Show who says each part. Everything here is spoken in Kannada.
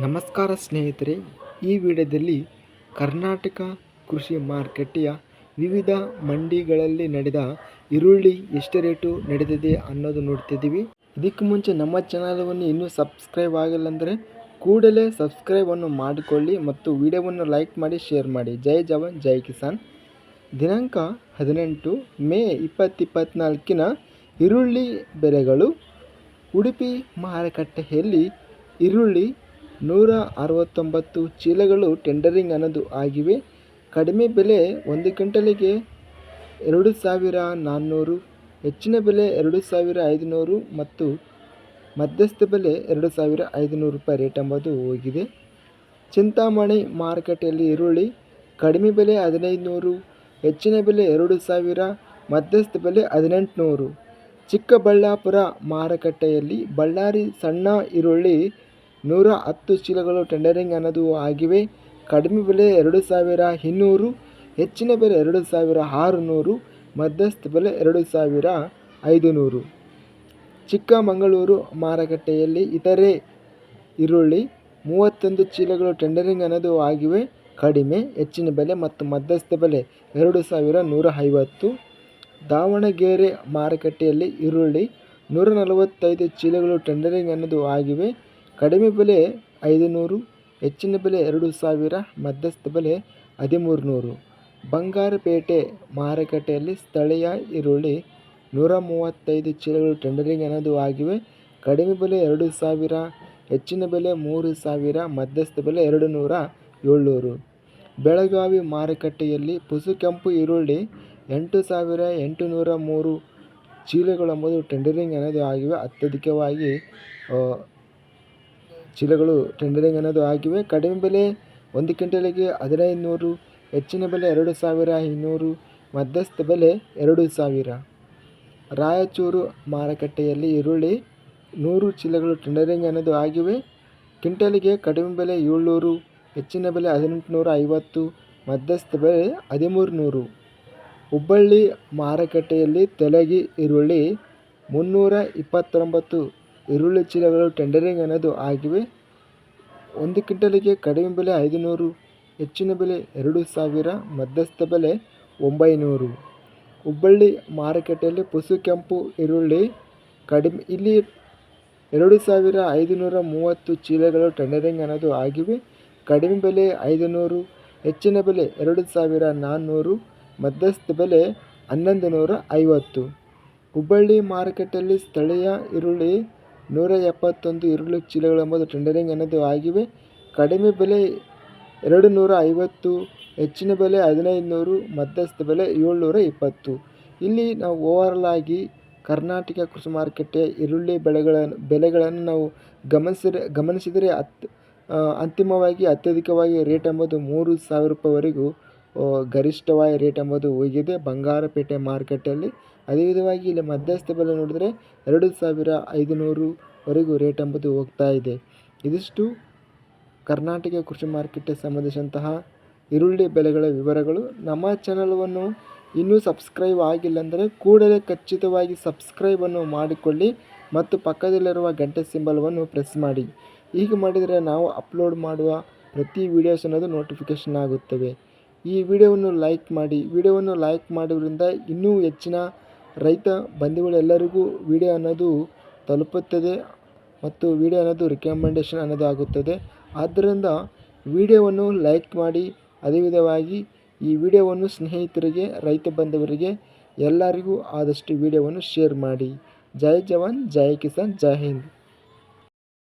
Speaker 1: ನಮಸ್ಕಾರ ಸ್ನೇಹಿತರೆ, ಈ ವಿಡಿಯೋದಲ್ಲಿ ಕರ್ನಾಟಕ ಕೃಷಿ ಮಾರುಕಟ್ಟೆಯ ವಿವಿಧ ಮಂಡಿಗಳಲ್ಲಿ ನಡೆದ ಈರುಳ್ಳಿ ಎಷ್ಟು ರೇಟು ನಡೆದಿದೆ ಅನ್ನೋದು ನೋಡ್ತಿದ್ದೀವಿ. ಇದಕ್ಕೆ ಮುಂಚೆ ನಮ್ಮ ಚಾನಲವನ್ನು ಇನ್ನೂ ಸಬ್ಸ್ಕ್ರೈಬ್ ಆಗಿಲ್ಲ ಅಂದರೆ ಕೂಡಲೇ ಸಬ್ಸ್ಕ್ರೈಬನ್ನು ಮಾಡಿಕೊಳ್ಳಿ ಮತ್ತು ವಿಡಿಯೋವನ್ನು ಲೈಕ್ ಮಾಡಿ, ಶೇರ್ ಮಾಡಿ. ಜೈ ಜವಾನ್, ಜೈ ಕಿಸಾನ್. ದಿನಾಂಕ ಹದಿನೆಂಟು ಮೇ ಇಪ್ಪತ್ತಿಪ್ಪತ್ನಾಲ್ಕಿನ ಈರುಳ್ಳಿ ಬೆಲೆಗಳು ಉಡುಪಿ ಮಾರುಕಟ್ಟೆಯಲ್ಲಿ ಈರುಳ್ಳಿ ನೂರ ಅರವತ್ತೊಂಬತ್ತು ಚೀಲಗಳು ಟೆಂಡರಿಂಗ್ ಅನ್ನೋದು ಆಗಿವೆ. ಕಡಿಮೆ ಬೆಲೆ ಒಂದು ಕ್ವಿಂಟಲಿಗೆ ಎರಡು ಸಾವಿರ ನಾನ್ನೂರು, ಹೆಚ್ಚಿನ ಬೆಲೆ ಎರಡು ಸಾವಿರ ಐದುನೂರು ಮತ್ತು ಮಧ್ಯಸ್ಥ ಬೆಲೆ ಎರಡು ಸಾವಿರ ಐದುನೂರು ರೂಪಾಯಿ ರೇಟ್ ಎಂಬುದು ಹೋಗಿದೆ. ಚಿಂತಾಮಣಿ ಮಾರುಕಟ್ಟೆಯಲ್ಲಿ ಈರುಳ್ಳಿ ಕಡಿಮೆ ಬೆಲೆ ಹದಿನೈದು ನೂರು ಹೆಚ್ಚಿನ ಬೆಲೆ ಎರಡು ಸಾವಿರ, ಮಧ್ಯಸ್ಥ ಬೆಲೆ ಹದಿನೆಂಟುನೂರು. ಚಿಕ್ಕಬಳ್ಳಾಪುರ ಮಾರುಕಟ್ಟೆಯಲ್ಲಿ ಬಳ್ಳಾರಿ ಸಣ್ಣ ಈರುಳ್ಳಿ ನೂರ ಹತ್ತು ಚೀಲಗಳು ಟೆಂಡರಿಂಗ್ ಅನ್ನೋದು ಆಗಿವೆ. ಕಡಿಮೆ ಬೆಲೆ ಎರಡು ಸಾವಿರ ಇನ್ನೂರು, ಹೆಚ್ಚಿನ ಬೆಲೆ ಎರಡು ಸಾವಿರ ಆರುನೂರು, ಮಧ್ಯಸ್ಥ ಬೆಲೆ ಎರಡು ಸಾವಿರ ಐದುನೂರು. ಚಿಕ್ಕಮಗಳೂರು ಮಾರುಕಟ್ಟೆಯಲ್ಲಿ ಇತರೆ ಈರುಳ್ಳಿ ಮೂವತ್ತೊಂದು ಚೀಲಗಳು ಟೆಂಡರಿಂಗ್ ಅನ್ನೋದು ಆಗಿವೆ. ಕಡಿಮೆ, ಹೆಚ್ಚಿನ ಬೆಲೆ ಮತ್ತು ಮಧ್ಯಸ್ಥ ಬೆಲೆ ಎರಡು ಸಾವಿರ ನೂರ ಐವತ್ತು. ದಾವಣಗೆರೆ ಮಾರುಕಟ್ಟೆಯಲ್ಲಿ ಈರುಳ್ಳಿ ನೂರ ನಲವತ್ತೈದು ಚೀಲಗಳು ಟೆಂಡರಿಂಗ್ ಅನ್ನೋದು ಆಗಿವೆ. ಕಡಿಮೆ ಬೆಲೆ ಐದು ನೂರು ಹೆಚ್ಚಿನ ಬೆಲೆ ಎರಡು ಸಾವಿರ, ಮಧ್ಯಸ್ಥ ಬೆಲೆ ಹದಿಮೂರು ನೂರು ಬಂಗಾರಪೇಟೆ ಮಾರುಕಟ್ಟೆಯಲ್ಲಿ ಸ್ಥಳೀಯ ಈರುಳ್ಳಿ ನೂರ ಮೂವತ್ತೈದು ಚೀಲಗಳು ಟೆಂಡರಿಂಗ್ ಅನ್ನೋದು ಆಗಿವೆ. ಕಡಿಮೆ ಬೆಲೆ ಎರಡು ಸಾವಿರ, ಹೆಚ್ಚಿನ ಬೆಲೆ ಮೂರು ಸಾವಿರ, ಮಧ್ಯಸ್ಥ ಬೆಲೆ ಎರಡು ನೂರ ಏಳ್ನೂರು. ಬೆಳಗಾವಿ ಮಾರುಕಟ್ಟೆಯಲ್ಲಿ ಪುಸು ಕೆಂಪು ಈರುಳ್ಳಿ ಎಂಟು ಸಾವಿರ ಎಂಟು ನೂರ ಮೂರು ಚೀಲಗಳೆಂಬುದು ಟೆಂಡರಿಂಗ್ ಅನ್ನೋದು ಆಗಿವೆ. ಅತ್ಯಧಿಕವಾಗಿ ಚೀಲಗಳು ಟೆಂಡರಿಂಗ್ ಅನ್ನೋದು ಆಗಿವೆ. ಕಡಿಮೆ ಬೆಲೆ ಒಂದು ಕ್ವಿಂಟಲಿಗೆ ಹದಿನೈದು ನೂರು, ಹೆಚ್ಚಿನ ಬೆಲೆ ಎರಡು ಸಾವಿರ ಐನೂರು, ಮಧ್ಯಸ್ಥ ಬೆಲೆ ಎರಡು ಸಾವಿರ. ರಾಯಚೂರು ಮಾರುಕಟ್ಟೆಯಲ್ಲಿ ಈರುಳ್ಳಿ ನೂರು ಚೀಲಗಳು ಟೆಂಡರಿಂಗ್ ಅನ್ನೋದು ಆಗಿವೆ. ಕ್ವಿಂಟಲಿಗೆ ಕಡಿಮೆ ಬೆಲೆ ಏಳ್ನೂರು, ಹೆಚ್ಚಿನ ಬೆಲೆ ಹದಿನೆಂಟುನೂರ ಐವತ್ತು ಮಧ್ಯಸ್ಥ ಬೆಲೆ ಹದಿಮೂರು ನೂರು ಹುಬ್ಬಳ್ಳಿ ಮಾರುಕಟ್ಟೆಯಲ್ಲಿ ತೆಲಗಿ ಈರುಳ್ಳಿ ಮುನ್ನೂರ ಇಪ್ಪತ್ತೊಂಬತ್ತು ಈರುಳ್ಳಿ ಚೀಲಗಳು ಟೆಂಡರಿಂಗ್ ಅನ್ನೋದು ಆಗಿವೆ. ಒಂದು ಕ್ವಿಂಟಲಿಗೆ ಕಡಿಮೆ ಬೆಲೆ ಐದುನೂರು, ಹೆಚ್ಚಿನ ಬೆಲೆ ಎರಡು ಸಾವಿರ, ಮಧ್ಯಸ್ಥ ಬೆಲೆ ಒಂಬೈನೂರು. ಹುಬ್ಬಳ್ಳಿ ಮಾರುಕಟ್ಟೆಯಲ್ಲಿ ಪುಸು ಕೆಂಪು ಈರುಳ್ಳಿ ಕಡಿಮೆ, ಇಲ್ಲಿ ಎರಡು ಸಾವಿರ ಐದುನೂರ ಮೂವತ್ತು ಚೀಲಗಳು ಟೆಂಡರಿಂಗ್ ಅನ್ನೋದು ಆಗಿವೆ. ಕಡಿಮೆ ಬೆಲೆ ಐದುನೂರು, ಹೆಚ್ಚಿನ ಬೆಲೆ ಎರಡು ಸಾವಿರ ನಾನ್ನೂರು, ಮಧ್ಯಸ್ಥ ಬೆಲೆ ಹನ್ನೊಂದು ನೂರ ಐವತ್ತು. ಹುಬ್ಬಳ್ಳಿ ಮಾರುಕಟ್ಟೆಯಲ್ಲಿ ಸ್ಥಳೀಯ ಈರುಳ್ಳಿ ನೂರ ಎಪ್ಪತ್ತೊಂದು ಈರುಳ್ಳಿ ಚೀಲಗಳು ಎಂಬುದು ಟೆಂಡರಿಂಗ್ ಅನ್ನೋದು ಆಗಿವೆ. ಕಡಿಮೆ ಬೆಲೆ ಎರಡು ನೂರ ಐವತ್ತು ಹೆಚ್ಚಿನ ಬೆಲೆ ಹದಿನೈದು ನೂರು ಮಧ್ಯಸ್ಥ ಬೆಲೆ ಏಳ್ನೂರ ಇಪ್ಪತ್ತು ಇಲ್ಲಿ ನಾವು ಓವರಾಲ್ ಆಗಿ ಕರ್ನಾಟಕ ಕೃಷಿ ಮಾರುಕಟ್ಟೆಯ ಈರುಳ್ಳಿ ಬೆಳೆಗಳ, ಬೆಲೆಗಳನ್ನು ನಾವು ಗಮನಿಸಿದರೆ ಗಮನಿಸಿದರೆ ಅತ್ ಅಂತಿಮವಾಗಿ ಅತ್ಯಧಿಕವಾಗಿ ರೇಟ್ ಎಂಬುದು ಮೂರು ಸಾವಿರ ರೂಪಾಯಿವರೆಗೂ ಗರಿಷ್ಠವಾಗಿ ರೇಟ್ ಎಂಬುದು ಹೋಗಿದೆ ಬಂಗಾರಪೇಟೆ ಮಾರುಕಟ್ಟೆಯಲ್ಲಿ ಅದೇ ವಿಧವಾಗಿ ಇಲ್ಲಿ ಮಧ್ಯಸ್ಥ ಬೆಲೆ ನೋಡಿದರೆ ಎರಡು ಸಾವಿರ ಐದುನೂರುವರೆಗೂ ರೇಟ್ ಎಂಬುದು ಹೋಗ್ತಾ ಇದೆ. ಇದಿಷ್ಟು ಕರ್ನಾಟಕ ಕೃಷಿ ಮಾರುಕಟ್ಟೆ ಸಂಬಂಧಿಸಿದಂತಹ ಈರುಳ್ಳಿ ಬೆಲೆಗಳ ವಿವರಗಳು. ನಮ್ಮ ಚಾನಲನ್ನು ಇನ್ನೂ ಸಬ್ಸ್ಕ್ರೈಬ್ ಆಗಿಲ್ಲ ಅಂದರೆ ಕೂಡಲೇ ಖಚಿತವಾಗಿ ಸಬ್ಸ್ಕ್ರೈಬನ್ನು ಮಾಡಿಕೊಳ್ಳಿ ಮತ್ತು ಪಕ್ಕದಲ್ಲಿರುವ ಗಂಟೆ ಸಿಂಬಲವನ್ನು ಪ್ರೆಸ್ ಮಾಡಿ. ಹೀಗೆ ಮಾಡಿದರೆ ನಾವು ಅಪ್ಲೋಡ್ ಮಾಡುವ ಪ್ರತಿ ವೀಡಿಯೋಸ್ ಅನ್ನೋದು ನೋಟಿಫಿಕೇಷನ್ ಆಗುತ್ತವೆ. ಈ ವಿಡಿಯೋವನ್ನು ಲೈಕ್ ಮಾಡಿ, ವಿಡಿಯೋವನ್ನು ಲೈಕ್ ಮಾಡೋದ್ರಿಂದ ಇನ್ನೂ ಹೆಚ್ಚಿನ ರೈತ ಬಂಧುಗಳೆಲ್ಲರಿಗೂ ವಿಡಿಯೋ ಅನ್ನೋದು ತಲುಪುತ್ತದೆ ಮತ್ತು ವಿಡಿಯೋ ಅನ್ನೋದು ರಿಕಮೆಂಡೇಷನ್ ಅನ್ನೋದು ಆಗುತ್ತದೆ. ಆದ್ದರಿಂದ ವಿಡಿಯೋವನ್ನು ಲೈಕ್ ಮಾಡಿ, ಅದೇ ವಿಧವಾಗಿ ಈ ವಿಡಿಯೋವನ್ನು ಸ್ನೇಹಿತರಿಗೆ, ರೈತ ಬಂಧುವರಿಗೆ ಎಲ್ಲರಿಗೂ ಆದಷ್ಟು ವಿಡಿಯೋವನ್ನು ಶೇರ್ ಮಾಡಿ. ಜೈ ಜವಾನ್, ಜೈ ಕಿಸಾನ್, ಜೈ ಹಿಂದ್.